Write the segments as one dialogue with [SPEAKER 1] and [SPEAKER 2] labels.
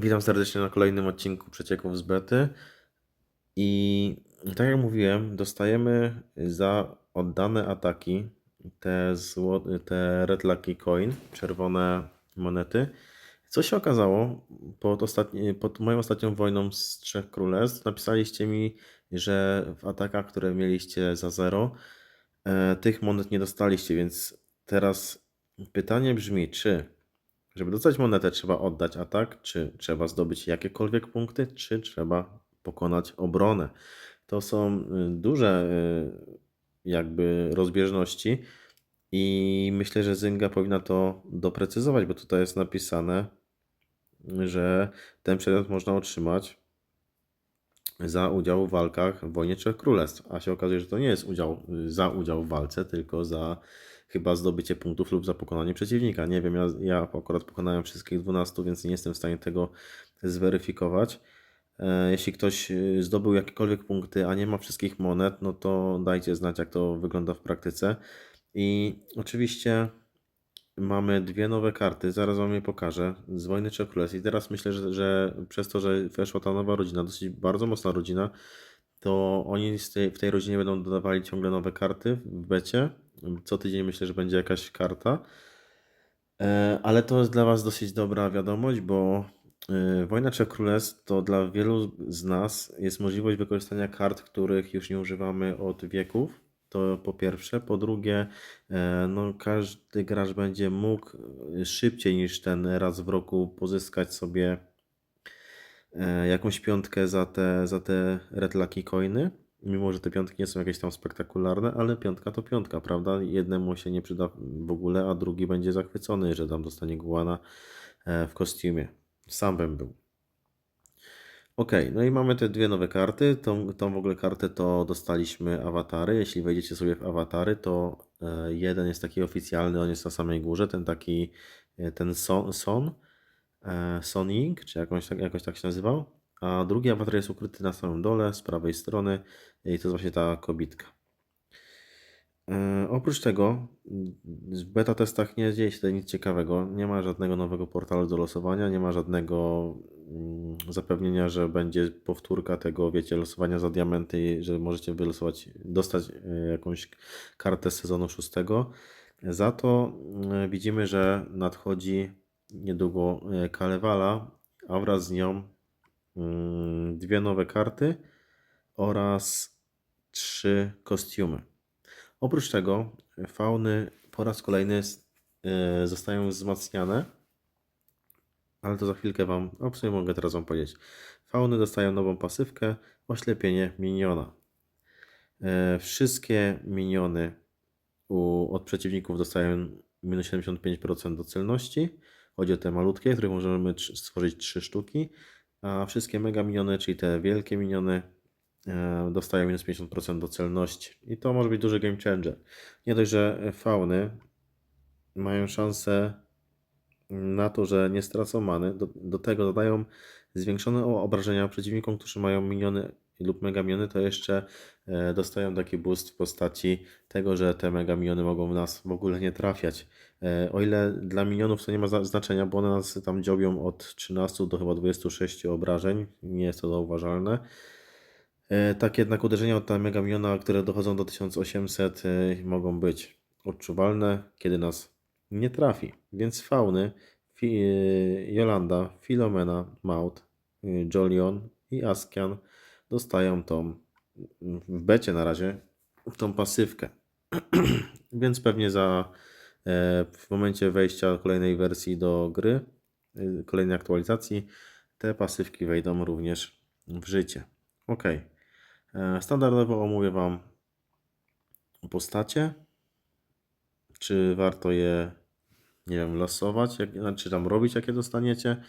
[SPEAKER 1] Witam serdecznie na kolejnym odcinku Przecieków z Bety. I tak jak mówiłem, dostajemy za oddane ataki te, zło, te Red Lucky Coin, czerwone monety. Co się okazało pod, ostatni, pod moją ostatnią wojną z Trzech Królestw? Napisaliście mi, że w atakach, które mieliście za zero, e, tych monet nie dostaliście, więc teraz pytanie brzmi, czy żeby dostać monetę, trzeba oddać atak, czy trzeba zdobyć jakiekolwiek punkty, czy trzeba pokonać obronę. To są y, duże y, jakby rozbieżności i myślę, że Zynga powinna to doprecyzować, bo tutaj jest napisane, że ten przedmiot można otrzymać za udział w walkach w wojnie Trzech Królestw, a się okazuje, że to nie jest udział, za udział w walce, tylko za chyba zdobycie punktów lub za pokonanie przeciwnika. Nie wiem, ja, ja akurat pokonałem wszystkich 12, więc nie jestem w stanie tego zweryfikować. E, jeśli ktoś y, zdobył jakiekolwiek punkty, a nie ma wszystkich monet, no to dajcie znać, jak to wygląda w praktyce. I oczywiście mamy dwie nowe karty, zaraz Wam je pokażę, z Wojny Trzech Królestw. I teraz myślę, że, że przez to, że weszła ta nowa rodzina, dosyć bardzo mocna rodzina, to oni tej, w tej rodzinie będą dodawali ciągle nowe karty w becie. Co tydzień myślę, że będzie jakaś karta. E, ale to jest dla Was dosyć dobra wiadomość, bo e, Wojna Trzech Królestw to dla wielu z nas jest możliwość wykorzystania kart, których już nie używamy od wieków. To po pierwsze. Po drugie, e, no, każdy gracz będzie mógł szybciej niż ten raz w roku pozyskać sobie jakąś piątkę za te, za te Red Lucky Coiny mimo że te piątki nie są jakieś tam spektakularne, ale piątka to piątka, prawda? Jednemu się nie przyda w ogóle, a drugi będzie zachwycony, że tam dostanie gułana w kostiumie. Sam bym był. Ok, no i mamy te dwie nowe karty. Tą, tą w ogóle kartę to dostaliśmy awatary. Jeśli wejdziecie sobie w awatary, to e, jeden jest taki oficjalny, on jest na samej górze, ten taki, e, ten Son, son e, Sonic, czy jakąś, tak, jakoś tak się nazywał a drugi awatar jest ukryty na samym dole, z prawej strony i to jest właśnie ta kobitka. E, oprócz tego w beta testach nie dzieje się tutaj nic ciekawego. Nie ma żadnego nowego portalu do losowania, nie ma żadnego mm, zapewnienia, że będzie powtórka tego, wiecie, losowania za diamenty, że możecie wylosować, dostać e, jakąś kartę z sezonu szóstego. Za to e, widzimy, że nadchodzi niedługo Kalewala, a wraz z nią Mm, dwie nowe karty oraz trzy kostiumy. Oprócz tego fauny po raz kolejny e, zostają wzmacniane, ale to za chwilkę Wam, a w sumie mogę teraz Wam powiedzieć. Fauny dostają nową pasywkę, oślepienie miniona. E, wszystkie miniony u, od przeciwników dostają minus 75% do celności. Chodzi o te malutkie, których możemy stworzyć 3 sztuki a wszystkie mega miniony, czyli te wielkie miniony, e, dostają minus 50% do celności. I to może być duży game changer. Nie dość, że fauny mają szansę na to, że nie stracą many, do, do tego dodają zwiększone obrażenia przeciwnikom, którzy mają miniony lub megamiony, to jeszcze e, dostają taki boost w postaci tego, że te megamiony mogą w nas w ogóle nie trafiać. E, o ile dla minionów to nie ma znaczenia, bo one nas tam dziobią od 13 do chyba 26 obrażeń, nie jest to zauważalne. E, tak jednak uderzenia od mega miniona, które dochodzą do 1800 mogą być odczuwalne, kiedy nas nie trafi. Więc fauny Jolanda, Filomena, Maut, Jolion i Askian dostają tą, w becie na razie, tą pasywkę. Więc pewnie za e, w momencie wejścia kolejnej wersji do gry, e, kolejnej aktualizacji, te pasywki wejdą również w życie. Ok. E, standardowo omówię Wam postacie. Czy warto je, nie wiem, losować, jak, znaczy tam robić, jakie dostaniecie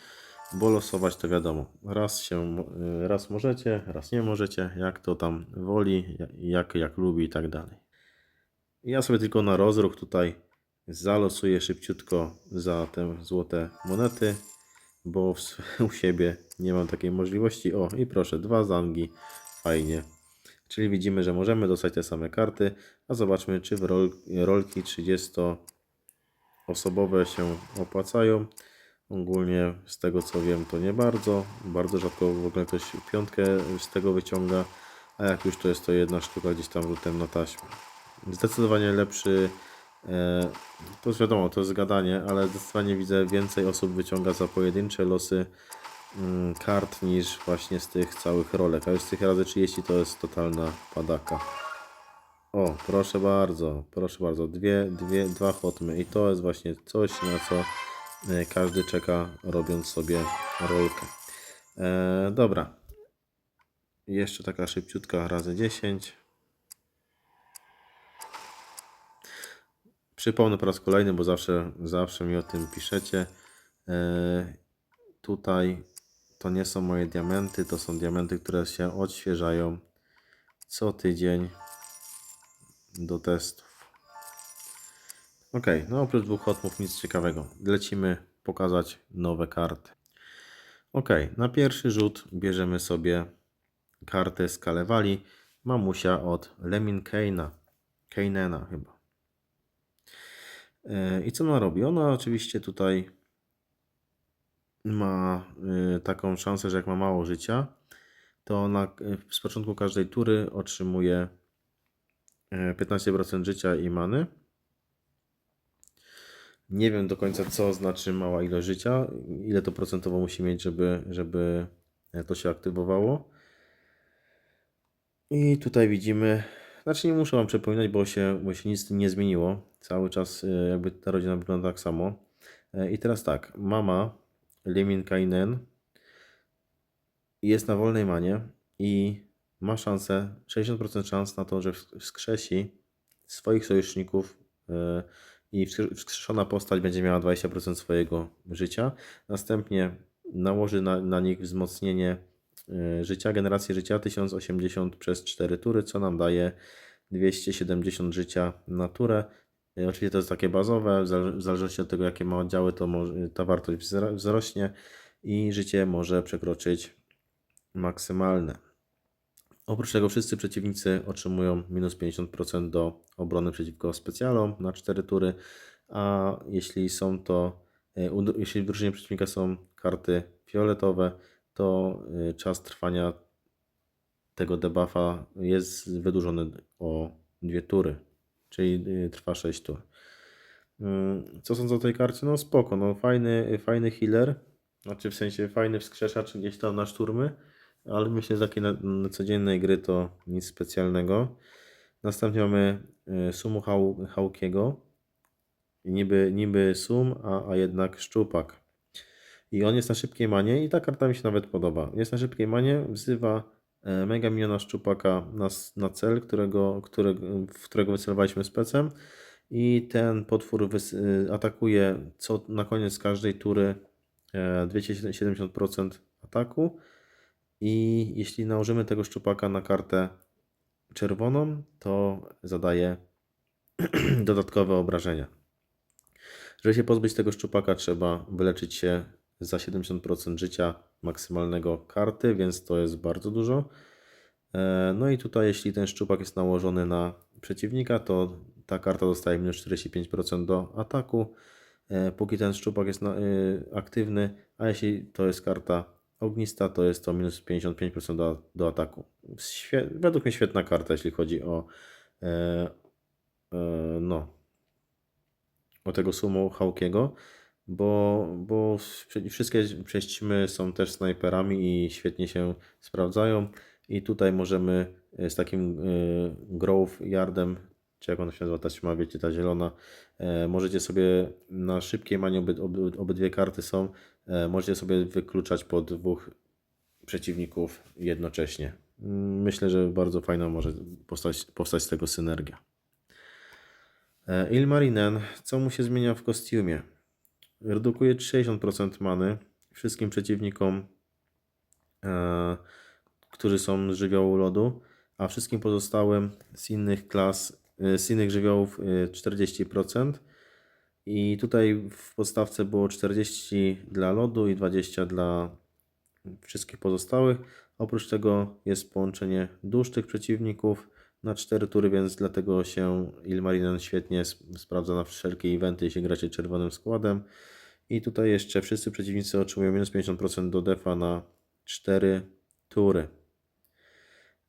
[SPEAKER 1] bo losować to wiadomo. Raz się, raz możecie, raz nie możecie, jak to tam woli, jak, jak lubi i tak dalej. Ja sobie tylko na rozruch tutaj zalosuję szybciutko za te złote monety, bo u siebie nie mam takiej możliwości. O i proszę, dwa zangi, fajnie. Czyli widzimy, że możemy dostać te same karty, a zobaczmy czy w rol, rolki 30 osobowe się opłacają. Ogólnie z tego co wiem to nie bardzo. Bardzo rzadko w ogóle ktoś piątkę z tego wyciąga. A jak już to jest to jedna sztuka gdzieś tam rzutem na taśmę. Zdecydowanie lepszy. E, to jest wiadomo, to jest gadanie, ale zdecydowanie widzę więcej osób wyciąga za pojedyncze losy mm, kart niż właśnie z tych całych rolek. A już z tych razy 30 to jest totalna padaka. O, proszę bardzo, proszę bardzo, dwie, dwie, dwa hotmy i to jest właśnie coś, na co każdy czeka robiąc sobie rolkę. E, dobra. Jeszcze taka szybciutka razy 10. Przypomnę po raz kolejny, bo zawsze, zawsze mi o tym piszecie. E, tutaj to nie są moje diamenty, to są diamenty, które się odświeżają co tydzień do testów. Ok, no oprócz dwóch hotmów nic ciekawego. Lecimy pokazać nowe karty. Ok, na pierwszy rzut bierzemy sobie kartę z Kalewali. Mamusia od Lemin Kane'a. Kanena chyba. E, I co ona robi? Ona oczywiście tutaj ma y, taką szansę, że jak ma mało życia, to ona y, z początku każdej tury otrzymuje y, 15% życia i many. Nie wiem do końca, co znaczy mała ilość życia, ile to procentowo musi mieć, żeby, żeby to się aktywowało. I tutaj widzimy, znaczy nie muszę Wam przypominać, bo się, bo się nic nie zmieniło. Cały czas y, jakby ta rodzina wygląda tak samo. E, I teraz tak, mama Lemin Kainen jest na wolnej manie i ma szansę, 60% szans na to, że wskrzesi swoich sojuszników e, i wskrzeszona postać będzie miała 20% swojego życia. Następnie nałoży na, na nich wzmocnienie e, życia, generację życia 1080 przez 4 tury, co nam daje 270 życia na turę. E, Oczywiście to jest takie bazowe, w zale- w zależności od tego jakie ma oddziały, to ta wartość wzrośnie i życie może przekroczyć maksymalne. Oprócz tego wszyscy przeciwnicy otrzymują minus 50% do obrony przeciwko specjalom na 4 tury, a jeśli są to, e, jeśli w drużynie przeciwnika są karty fioletowe, to e, czas trwania tego debuffa jest wydłużony o dwie tury, czyli y, trwa 6 tur. Mm, Co sądzę o tej karcie? No spoko, no fajny, fajny healer, znaczy w sensie fajny wskrzeszacz gdzieś tam na szturmy, ale myślę, że takiej na, na codziennej gry to nic specjalnego. Następnie mamy y, Sumu Hał, Hałkiego, niby, niby Sum, a, a jednak Szczupak. I on jest na szybkiej manie i ta karta mi się nawet podoba. Jest na szybkiej manie, wzywa e, Mega Miniona Szczupaka na, na cel, którego, którego, w którego wycelowaliśmy specem i ten potwór y, atakuje co na koniec każdej tury e, 270% ataku i jeśli nałożymy tego szczupaka na kartę czerwoną, to zadaje dodatkowe obrażenia. Żeby się pozbyć tego szczupaka, trzeba wyleczyć się za 70% życia maksymalnego karty, więc to jest bardzo dużo. E, No i tutaj, jeśli ten szczupak jest nałożony na przeciwnika, to ta karta dostaje minus 45% do ataku, e, póki ten szczupak jest y, aktywny, a jeśli to jest karta ognista, to jest to minus 55% do, do ataku. Świe, według mnie świetna karta, jeśli chodzi o e, e, no, o tego sumo Hałkiego, bo, bo wsz- wszystkie prześcimy są też snajperami i świetnie się sprawdzają. I tutaj możemy e, z takim y, Grove Yardem, czy jak ona się nazywa, ta trzyma, wiecie, ta zielona, e, możecie sobie na szybkiej manie oby, oby, obydwie karty są, e, możecie sobie wykluczać po dwóch przeciwników jednocześnie. Mm, Myślę, że bardzo fajna może powstać, powstać z tego synergia. E, Ilmarinen, co mu się zmienia w kostiumie? Redukuje 60% many wszystkim przeciwnikom, e, którzy są z żywiołu lodu, a wszystkim pozostałym z innych klas, e, z innych żywiołów e, 40%. I tutaj w podstawce było 40 dla lodu i 20 dla wszystkich pozostałych. Oprócz tego jest połączenie dusz tych przeciwników na 4 tury, więc dlatego się Ilmarinen świetnie sp- sprawdza na wszelkie eventy, jeśli gracie czerwonym składem. I tutaj jeszcze wszyscy przeciwnicy otrzymują minus 50% do defa na 4 tury.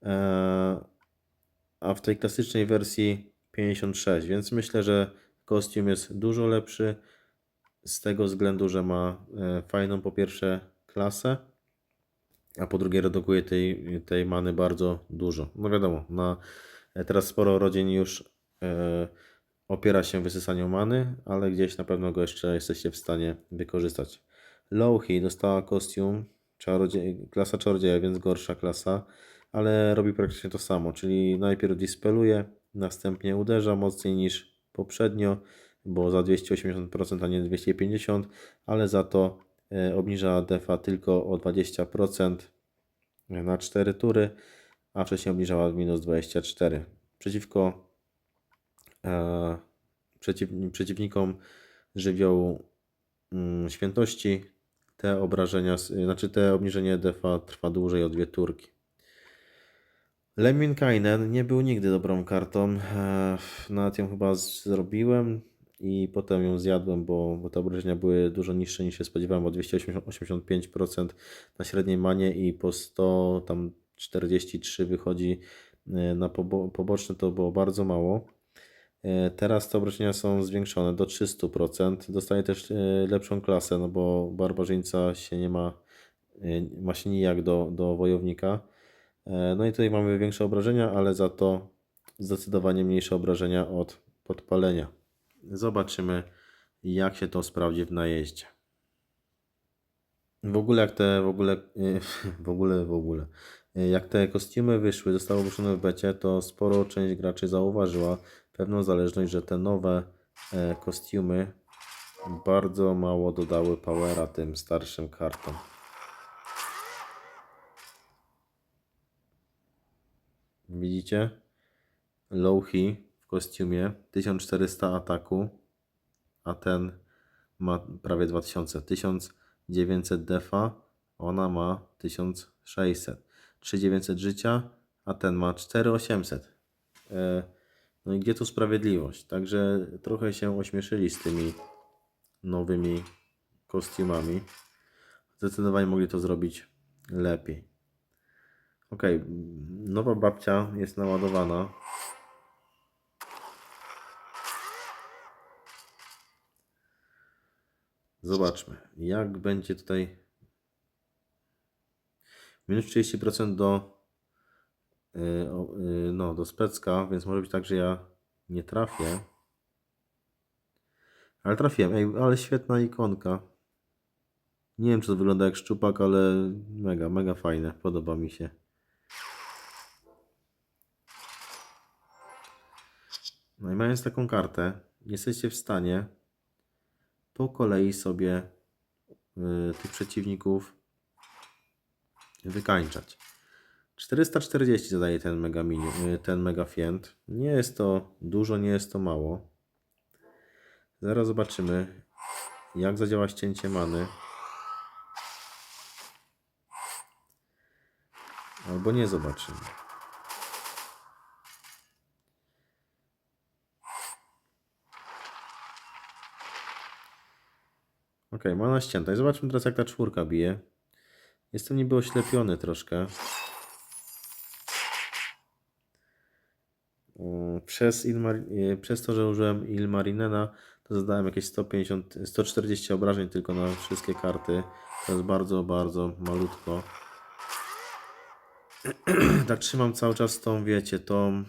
[SPEAKER 1] Eee, a w tej klasycznej wersji 56, więc myślę, że kostium jest dużo lepszy z tego względu, że ma e, fajną po pierwsze klasę, a po drugie redukuje tej, tej many bardzo dużo. No wiadomo, na, e, teraz sporo rodzin już e, opiera się wysysaniu many, ale gdzieś na pewno go jeszcze jesteście w stanie wykorzystać. Lowhi dostała kostium czarodziej, klasa czarodzieja, więc gorsza klasa, ale robi praktycznie to samo, czyli najpierw dispeluje, następnie uderza mocniej niż poprzednio, bo za 280%, a nie 250%, ale za to e, obniża defa tylko o 20% na 4 tury, a wcześniej obniżała minus 24. Przeciwko e, przeciw, przeciwnikom żywiołu mm, świętości te obrażenia, znaczy te obniżenie defa trwa dłużej o dwie turki. Lemminkainen nie był nigdy dobrą kartą. e, Nawet ją chyba zrobiłem i potem ją zjadłem, bo, bo te obrażenia były dużo niższe niż się spodziewałem, bo 285% na średniej manie i po 100 tam 43 wychodzi e, na pobo- poboczne, to było bardzo mało. E, Teraz te obrażenia są zwiększone do 300%. Dostaje też lepszą klasę, no bo barbarzyńca się nie ma, ma się nijak do, do wojownika. E, No i tutaj mamy większe obrażenia, ale za to zdecydowanie mniejsze obrażenia od podpalenia. Zobaczymy, jak się to sprawdzi w najeździe. W ogóle jak te, w ogóle, w ogóle, w ogóle, jak te kostiumy wyszły, zostały ogłoszone w becie, to sporo część graczy zauważyła pewną zależność, że te nowe e, kostiumy bardzo mało dodały powera tym starszym kartom. Widzicie? Lowhi w kostiumie 1400 ataku, a ten ma prawie 2000. 1900 defa, ona ma 1600. 3900 życia, a ten ma 4800. E, no i gdzie tu sprawiedliwość? Także trochę się ośmieszyli z tymi nowymi kostiumami. Zdecydowanie mogli to zrobić lepiej. Ok, nowa babcia jest naładowana. Zobaczmy, jak będzie tutaj. Minus 30% do, yy, yy, no, do specka, więc może być tak, że ja nie trafię. Ale trafiłem, ej, ale świetna ikonka. Nie wiem, czy to wygląda jak szczupak, ale mega, mega fajne. Podoba mi się. No i mając taką kartę, jesteście w stanie po kolei sobie y, tych przeciwników wykańczać. 440 zadaje ten mega mini, y, ten mega fiend. Nie jest to dużo, nie jest to mało. Zaraz zobaczymy, jak zadziała ścięcie many. Albo nie zobaczymy. Ok, mana ścięta. I zobaczmy teraz, jak ta czwórka bije. Jestem niby oślepiony troszkę. Przez, Ilmar... e, przez to, że użyłem Ilmarinena, to zadałem jakieś 150, 140 obrażeń tylko na wszystkie karty. To jest bardzo, bardzo malutko. tak trzymam cały czas tą, wiecie, tą...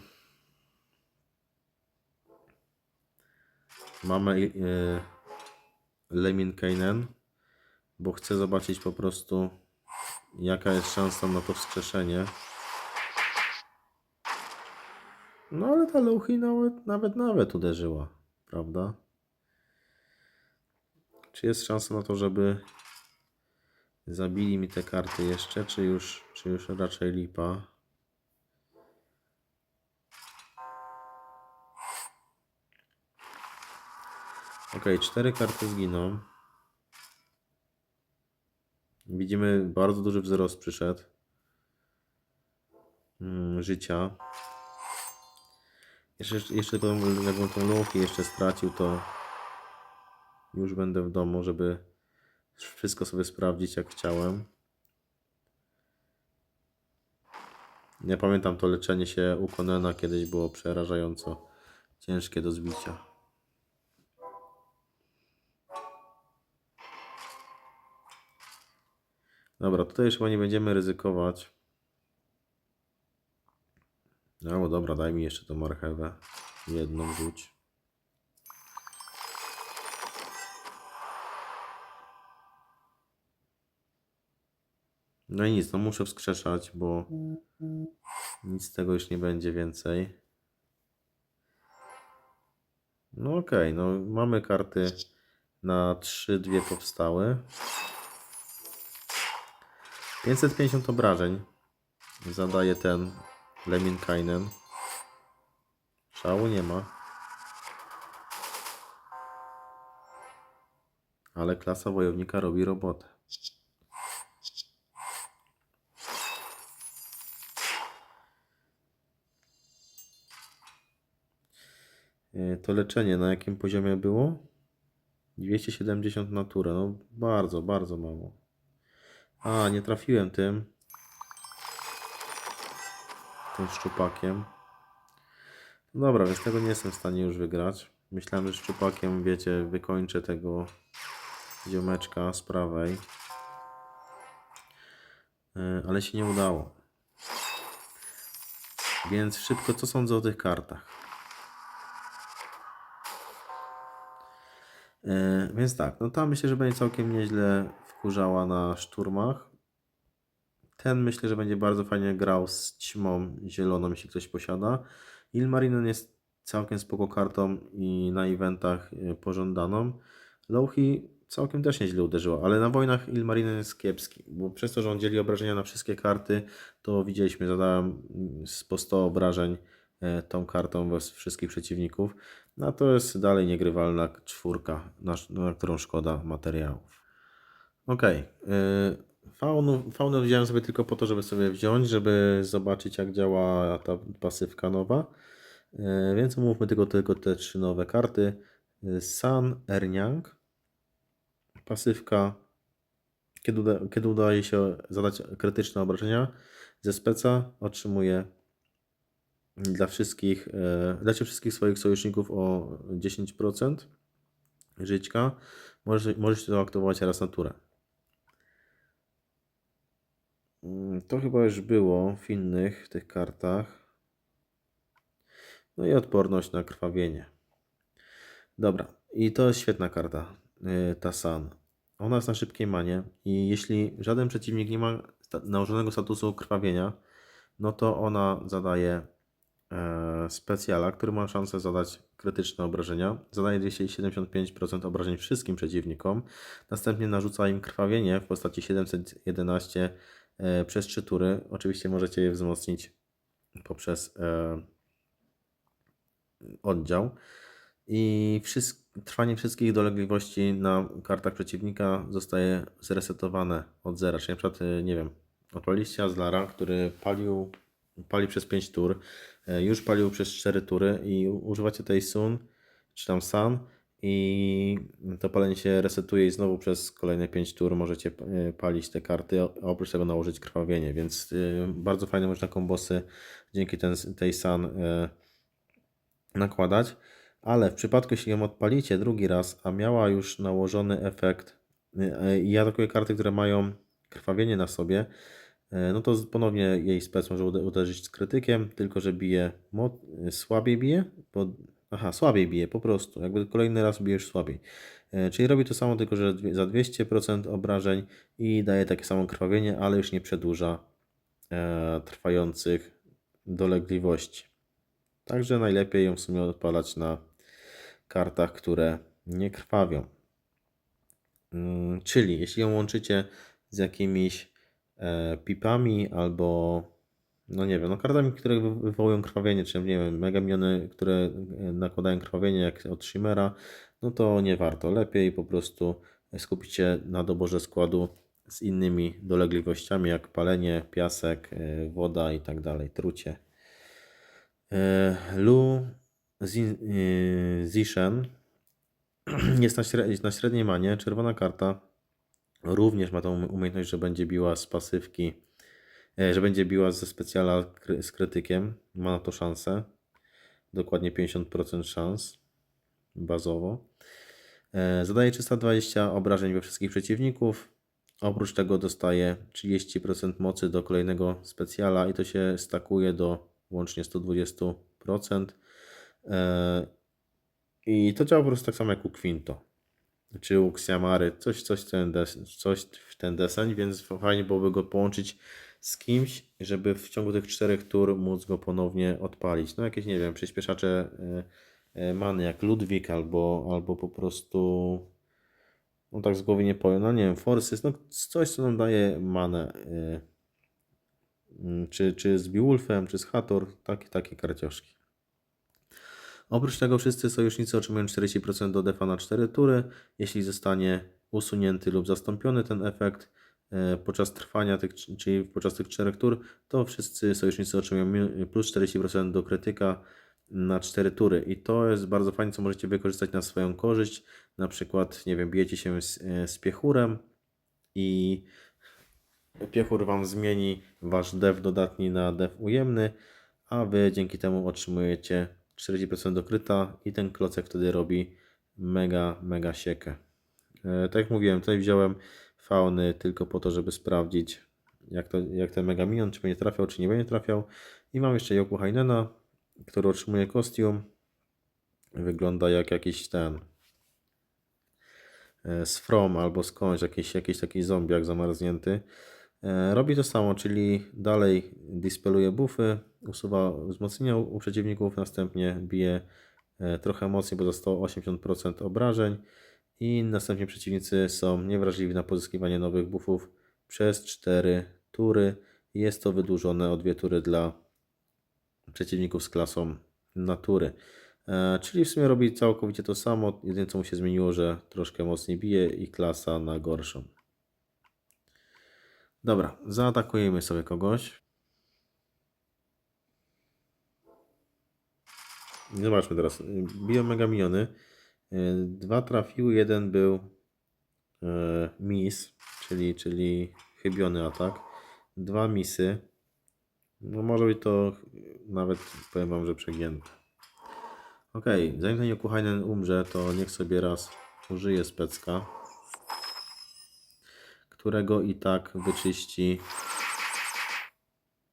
[SPEAKER 1] Mamy y, Lemminkainen, bo chcę zobaczyć po prostu jaka jest szansa na to wskrzeszenie. No ale ta Louhi nawet, nawet, nawet uderzyła, prawda? Czy jest szansa na to, żeby zabili mi te karty jeszcze, czy już, czy już raczej lipa? Ok, cztery karty zginą. Widzimy bardzo duży wzrost przyszedł mm, życia. Jeszcze, jeszcze powiem, jakbym tą Luffy jeszcze stracił, to już będę w domu, żeby wszystko sobie sprawdzić jak chciałem. Ja pamiętam to leczenie się u Conena kiedyś było przerażająco ciężkie do zbicia. Dobra, tutaj już chyba nie będziemy ryzykować. No dobra, daj mi jeszcze tą marchewę. Jedną rzuć. No i nic, no muszę wskrzeszać, bo nic z tego już nie będzie więcej. No okej, no mamy karty na 3, dwie powstałe. 550 obrażeń zadaje ten Lemminkainen. Szału nie ma. Ale klasa wojownika robi robotę. E, To leczenie na jakim poziomie było? 270 naturę. No bardzo, bardzo mało. A, nie trafiłem tym. Tym szczupakiem. No dobra, więc tego nie jestem w stanie już wygrać. Myślałem, że szczupakiem, wiecie, wykończę tego ziomeczka z prawej. E, Ale się nie udało. Więc szybko, co sądzę o tych kartach? E, Więc tak, no ta myślę, że będzie całkiem nieźle wkurzała na szturmach. Ten myślę, że będzie bardzo fajnie grał z ćmą zieloną, jeśli ktoś posiada. Ilmarinen jest całkiem spoko kartą i na eventach e, pożądaną. Lowhi całkiem też nieźle uderzyła, ale na wojnach Ilmarinen jest kiepski, bo przez to, że on dzieli obrażenia na wszystkie karty, to widzieliśmy, zadałem po 100 obrażeń e, tą kartą wobec wszystkich przeciwników. No to jest dalej niegrywalna czwórka, na, na którą szkoda materiałów. Okej. y, Faunu, faunę wziąłem sobie tylko po to, żeby sobie wziąć, żeby zobaczyć jak działa ta pasywka nowa. Y, Więc omówmy tylko, tylko te trzy nowe karty. Y, San Erniang. Pasywka. Kiedy, uda, kiedy udaje się zadać krytyczne obrażenia ze speca, otrzymuje dla wszystkich, e, dacie wszystkich swoich sojuszników o 10% żyćka. Możesz, możesz to aktywować raz na turę. Mm, To chyba już było w innych tych kartach. No i odporność na krwawienie. Dobra, i to jest świetna karta, yy, ta San. Ona jest na szybkiej manie i jeśli żaden przeciwnik nie ma nałożonego statusu krwawienia, no to ona zadaje e, specjala, który ma szansę zadać krytyczne obrażenia. Zadaje 275% obrażeń wszystkim przeciwnikom. Następnie narzuca im krwawienie w postaci 711 e, przez 3 tury. Oczywiście możecie je wzmocnić poprzez e, oddział. I trwanie wszystkich dolegliwości na kartach przeciwnika zostaje zresetowane od zera. Czyli na przykład, e, nie wiem, odpaliście Azlara, który palił, pali przez 5 tur, e, już palił przez 4 tury i używacie tej Sun, czy tam Sun i to palenie się resetuje i znowu przez kolejne 5 tur możecie e, palić te karty, oprócz tego nałożyć krwawienie, więc e, bardzo fajne można kombosy dzięki ten, tej Sun e, nakładać, ale w przypadku, jeśli ją odpalicie drugi raz, a miała już nałożony efekt i atakuję karty, które mają krwawienie na sobie, no to ponownie jej spec może ude- uderzyć z krytykiem, tylko że bije słabiej bije, bo, aha, słabiej bije po prostu, jakby kolejny raz bije już słabiej. E, Czyli robi to samo, tylko że za 200% obrażeń i daje takie samo krwawienie, ale już nie przedłuża e, trwających dolegliwości. Także najlepiej ją w sumie odpalać na kartach, które nie krwawią. Mm, Czyli jeśli ją łączycie z jakimiś e, pipami albo no nie wiem, no kartami, które wy- wywołują krwawienie, czy nie wiem, megamiony, które e, nakładają krwawienie jak od Shimmera, no to nie warto. Lepiej po prostu skupić się na doborze składu z innymi dolegliwościami jak palenie, piasek, e, woda i tak dalej, trucie. E, Lu Zi- Zishen jest na, śre- na średniej manie. Czerwona karta również ma tą umiejętność, że będzie biła z pasywki, że będzie biła ze specjala z krytykiem. Ma na to szansę. Dokładnie 50% szans bazowo. E, Zadaje 320 obrażeń we wszystkich przeciwników. Oprócz tego dostaje 30% mocy do kolejnego specjala i to się stakuje do łącznie 120%. E, I to działa po prostu tak samo jak u Quinto. Czy u Xiamary, coś, coś, ten coś w ten deseń, więc fajnie byłoby go połączyć z kimś, żeby w ciągu tych czterech tur móc go ponownie odpalić. No jakieś, nie wiem, przyspieszacze e, e, many jak Ludwik albo, albo po prostu no tak z głowy nie powiem, no nie wiem, Forces, no coś co nam daje manę. mm, Czy, czy z Beowulfem, czy z Hathor, takie, takie karcioszki. Oprócz tego wszyscy sojusznicy otrzymują 40% do defa na 4 tury. Jeśli zostanie usunięty lub zastąpiony ten efekt e, podczas trwania tych, czyli podczas tych 4 tur, to wszyscy sojusznicy otrzymują plus 40% do krytyka na 4 tury. I to jest bardzo fajne, co możecie wykorzystać na swoją korzyść. Na przykład, nie wiem, bijecie się z, e, z piechurem i piechur Wam zmieni Wasz def dodatni na def ujemny, a Wy dzięki temu otrzymujecie 40% do kryta i ten klocek wtedy robi mega, mega siekę. E, tak jak mówiłem, tutaj wziąłem fauny tylko po to, żeby sprawdzić jak, to, jak ten mega minion, czy będzie trafiał, czy nie będzie trafiał. I mam jeszcze Yoku Hainena, który otrzymuje kostium. Wygląda jak jakiś ten e, z From albo skądś, jakiś, jakiś taki zombiak zamarznięty. E, Robi to samo, czyli dalej dispeluje buffy, usuwa wzmocnienia u przeciwników, następnie bije e, trochę mocniej, bo zostało 80% obrażeń i następnie przeciwnicy są niewrażliwi na pozyskiwanie nowych buffów przez 4 tury. Jest to wydłużone o 2 tury dla przeciwników z klasą natury. E, Czyli w sumie robi całkowicie to samo, jedyne co mu się zmieniło, że troszkę mocniej bije i klasa na gorszą. Dobra, zaatakujemy sobie kogoś. Zobaczmy teraz. Biją mega miniony. Dwa trafiły, jeden był e, miss, czyli, czyli chybiony atak. Dwa misy. No może być to nawet powiem wam, że przegięte. Ok, zanim ten Yokuhainen umrze, to niech sobie raz użyje specka, którego i tak wyczyści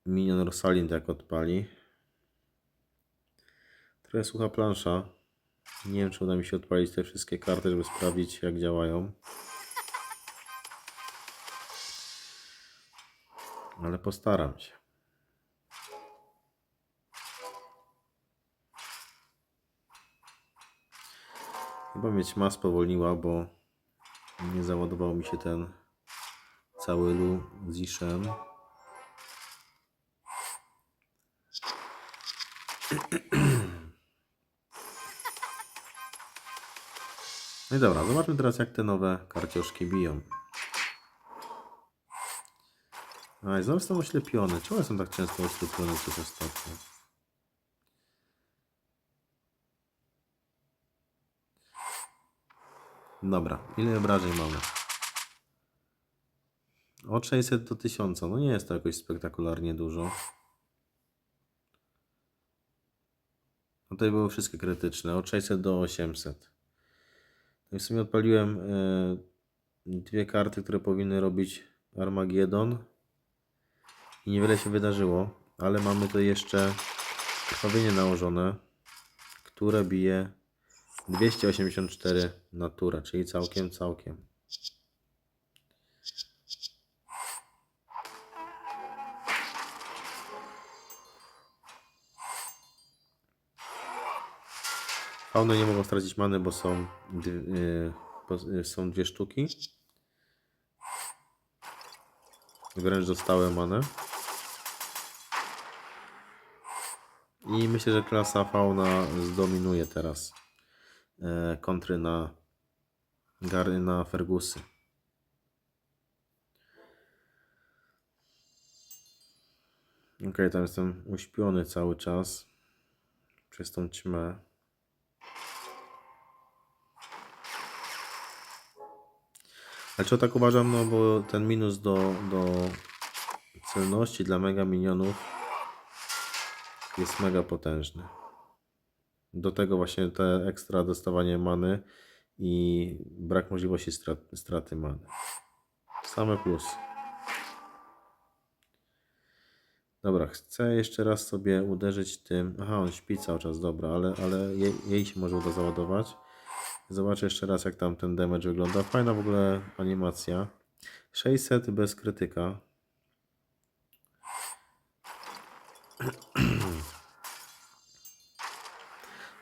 [SPEAKER 1] minion Rosalind jak odpali. Trochę sucha plansza. Nie wiem, czy uda mi się odpalić te wszystkie karty, żeby sprawdzić, jak działają. Ale postaram się. Chyba mieć ma spowolniła, bo nie załadował mi się ten cały Lu Zishen. No i dobra, zobaczmy teraz jak te nowe karcioszki biją. A, i znowu są oślepione. Czemu są tak często oślepione przez ostatnio? Dobra, ile obrażeń mamy? Od 600 do 1000. No nie jest to jakoś spektakularnie dużo. No tutaj były wszystkie krytyczne. Od 600 do 800. No w sumie odpaliłem e, dwie karty, które powinny robić Armageddon. I niewiele się wydarzyło. Ale mamy tu jeszcze krwawienie nałożone, które bije 284 natura, czyli całkiem, całkiem. Fauny nie mogą stracić many, bo są, bo, yy, są dwie sztuki. Wręcz dostałem manę. I myślę, że klasa fauna zdominuje teraz e, kontry na Gary na Fergusy. Ok, tam jestem uśpiony cały czas przez tą ćmę. Ale co tak uważam, no bo ten minus do, do celności dla mega minionów jest mega potężny. Do tego właśnie te ekstra dostawanie many i brak możliwości strat, straty many. Same plusy. Dobra, chcę jeszcze raz sobie uderzyć tym. Aha, on śpi cały czas, dobra, ale, ale jej, jej się może uda załadować. Zobaczę jeszcze raz, jak tam ten damage wygląda. Fajna w ogóle animacja. 600 bez krytyka.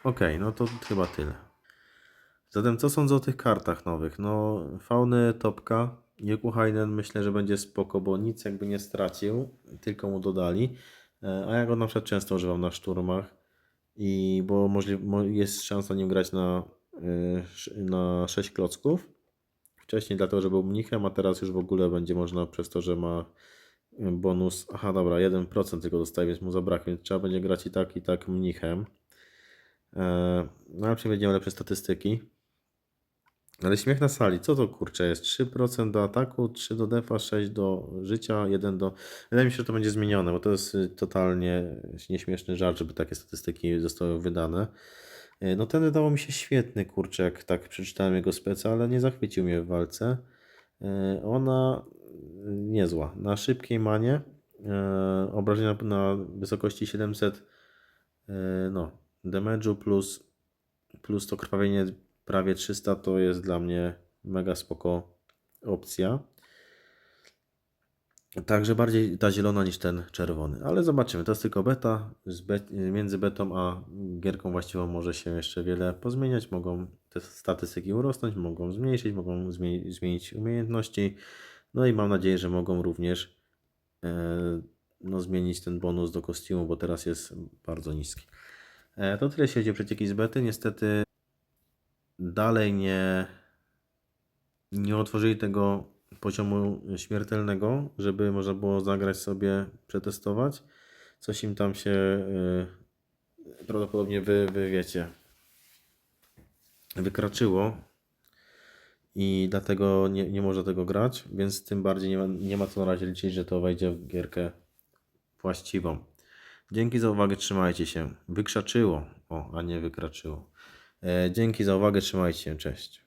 [SPEAKER 1] Ok, no to chyba tyle. Zatem co sądzę o tych kartach nowych? No, fauny topka. Jukuhainen myślę, że będzie spoko, bo nic jakby nie stracił, tylko mu dodali. E, A ja go na przykład często używam na szturmach i bo możli- mo- jest szansa nim grać na, na 6 klocków. Wcześniej dlatego, że był mnichem, a teraz już w ogóle będzie można przez to, że ma y, bonus. Aha, dobra, 1% tylko dostaje, więc mu zabraknie. Więc trzeba będzie grać i tak, i tak mnichem. E, No ale przynajmniej lepsze statystyki. Ale śmiech na sali, co to kurczę jest? 3% do ataku, 3 do defa, 6 do życia, 1 do. Wydaje mi się, że to będzie zmienione, bo to jest y, totalnie nieśmieszny żart, żeby takie statystyki zostały wydane. Y, No ten wydawał mi się świetny, kurczę, jak tak przeczytałem jego speca, ale nie zachwycił mnie w walce. Y, Ona y, niezła. Na szybkiej manie y, obrażenia na wysokości 700 y, no, damage'u plus, plus to krwawienie prawie 300 to jest dla mnie mega spoko opcja. Także bardziej ta zielona niż ten czerwony. Ale zobaczymy. To jest tylko beta. Między betą a gierką właściwą może się jeszcze wiele pozmieniać. Mogą te statystyki urosnąć, mogą zmniejszyć, mogą zmieni zmienić umiejętności. No i mam nadzieję, że mogą również e, no, zmienić ten bonus do kostiumu, bo teraz jest bardzo niski. E, to tyle jeśli chodzi o przecieki z bety. Niestety dalej nie, nie otworzyli tego poziomu śmiertelnego, żeby można było zagrać sobie, przetestować. Coś im tam się y, prawdopodobnie wy, wy wiecie wykraczyło i dlatego nie, nie można tego grać, więc tym bardziej nie ma, nie ma co na razie liczyć, że to wejdzie w gierkę właściwą. Dzięki za uwagę, trzymajcie się. Wykrzaczyło, o, a nie wykraczyło. E, dzięki za uwagę, trzymajcie się, cześć.